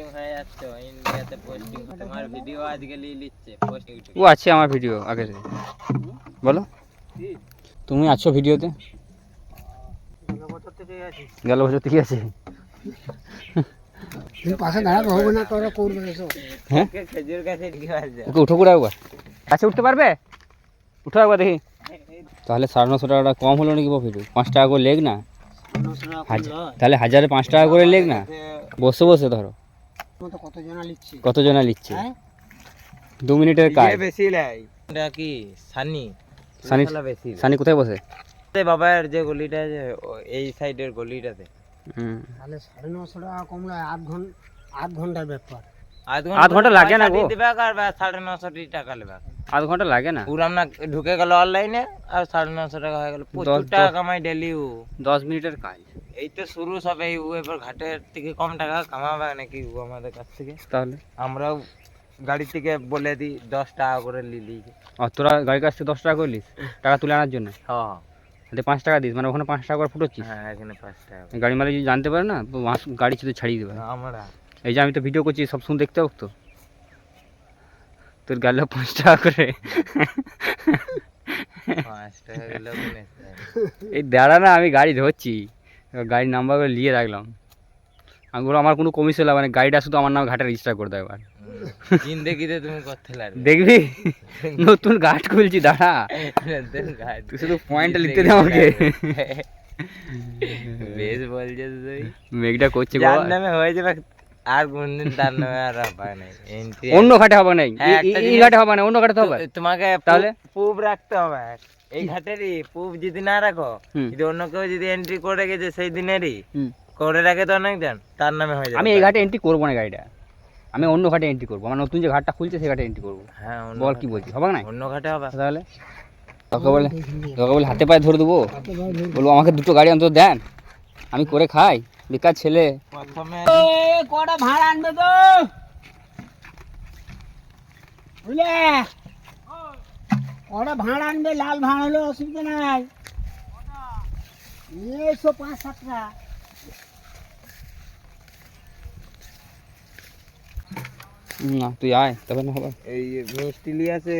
Posting হয়ে যাচ্ছে ইন্ডিয়াতে পোস্টিং তোমার ভিডিও আজকে নিয়ে নিচ্ছে পোস্টিং ও আছে আমার ভিডিও আগে থেকে। বলো। তুমি আছো ভিডিওতে গেল বছর থেকে আছে। তুমি পাশে দাঁড়াতে হবে না তোরা করবে হ্যাঁ? খেজুর গাছে ওকে উঠো করে একবার। আচ্ছা উঠতে পারবে? উঠো একবার দেখি। তাহলে সাড়ে নশো টাকাটা কম হলো নাকি প্রফিট পাঁচ টাকা করে লেগ না? তাহলে হাজারে পাঁচ টাকা করে লেগ না? বসে বসে ধরো। কত জনা লিখছে? কত জনা লিখছে? হ্যাঁ? দু মিনিটের কাজ। বেশি লাই। এটা কি সানি? সানি বেশি সানি কোথায় বসে? বাবার যে গলিটা আছে এই সাইডের গলিটাতে। তাহলে সাড়ে নশো টাকা কমলে আধ ঘণ্টা আধ ঘণ্টার ব্যাপার। আধ ঘণ্টা লাগে না গো। দিবে আর সাড়ে নশো টাকা নেবে আধ ঘণ্টা লাগে না। পুরাম না ঢুকে গেল অনলাইনে আর সাড়ে নশো টাকা হয়ে গেল। প্রচুর টাকা কামাই ডেলি দশ মিনিটের কাজ। এই তো শুরু সবে ও এবার ঘাটের থেকে কম টাকা কামাবে নাকি ও আমাদের কাছ থেকে। তাহলে? আমরাও গাড়ি থেকে বলে দিই দশ টাকা করে লিলি আর তোরা গাড়ির কাছ থেকে দশ টাকা করলিস? টাকা তুলে আনার জন্য? হ্যাঁ। তাহলে পাঁচ টাকা দিস মানে ওখানে পাঁচ টাকা করে ফুটোচ্ছিস? হ্যাঁ এখানে পাঁচ টাকা গাড়ি মালিক যদি জানতে পারে না গাড়ি শুধু ছাড়িয়ে দেবে। আমরা এই যে আমি তো ভিডিও করছি সব শুন দেখতে হোক তো? তোর গেল পাঁচ টাকা করে। পাঁচ টাকা এই দাঁড়া না আমি গাড়ি ধরছি। গাড়ির নাম্বারগুলো নিয়ে রাখলাম। আমি বললাম আমার কোনো কমিশন লাগবে না। গাড়িটা শুধু আমার নাম ঘাটে রেজিস্টার করে দেয় এবার। জিন্দেগিতে তুমি করতে লাগবে। দেখবি? নতুন ঘাট খুলছি দাঁড়া। তুই শুধু পয়েন্টটা লিখতে দে আমাকে। বেশ বলছে তুই। মেঘটা করছে যার নামে হয়ে যাবে আর কোনদিন তার নামে আর হবে না অন্য ঘাটে হবে না হ্যাঁ, এই ঘাটে হবে না অন্য ঘাটে তো হবে। তোমাকে তাহলে? পুব রাখতে হবে। এই ঘাটেরই পুব যদি না রাখো যদি অন্য কেউ যদি এন্ট্রি করে গেছে সেই দিনেরই করে রাখে তো অনেক জন তার নামে হয়ে যাবে আমি এই ঘাটে এন্ট্রি করব না গাড়িটা। আমি অন্য ঘাটে এন্ট্রি করব। আমার নতুন যে ঘাটটা খুলছে সেই ঘাটে এন্ট্রি করব। হ্যাঁ বল কি বলছিস হবে না? অন্য ঘাটে হবে। তাহলে? তোকে বলে তোকে বলে হাতে পায়ে ধরে দেবো। বলব আমাকে দুটো গাড়ি অন্তত দেন। আমি করে খাই। বেকার ছেলে। প্রথমে কটা ভাড়া আনবে তো বুঝলে? কটা ভাড়া আনবে? লাল ভাড়া হলে অসুবিধা নাই। একশো পাঁচ সাতটা। না তুই আয় তবে না হবে এই মিষ্টি লিয়াছে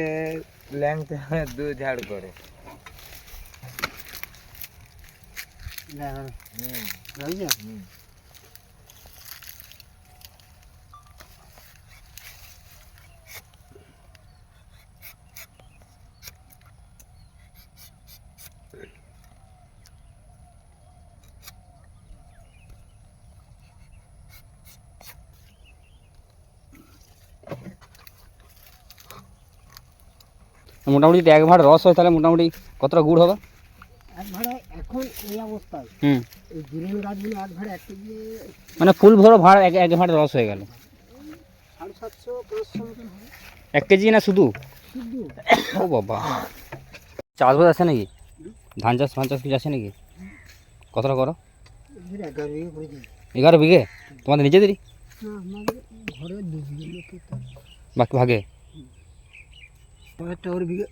ল্যাংতে দু ঝাড় করে। হুম, বুঝলে হুম। মোটামুটি যদি এক ভাড় রস হয় তাহলে মোটামুটি কতটা গুড় হবে মানে ফুল ভরো ভাড় এক এক ভাড় রস হয়ে গেল। এক কেজি না শুধু? ও বাবা। চাষবাস আছে নাকি? ধান চাষ ফান চাষ কিছু আছে নাকি? কতটা করো? এগারো বিঘে তোমাদের নিজেদেরই? বাকি ভাগে? বিঘে।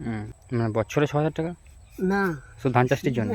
হুম। মানে বছরে ছ হাজার টাকা? না। শুধু ধান চাষটির জন্য?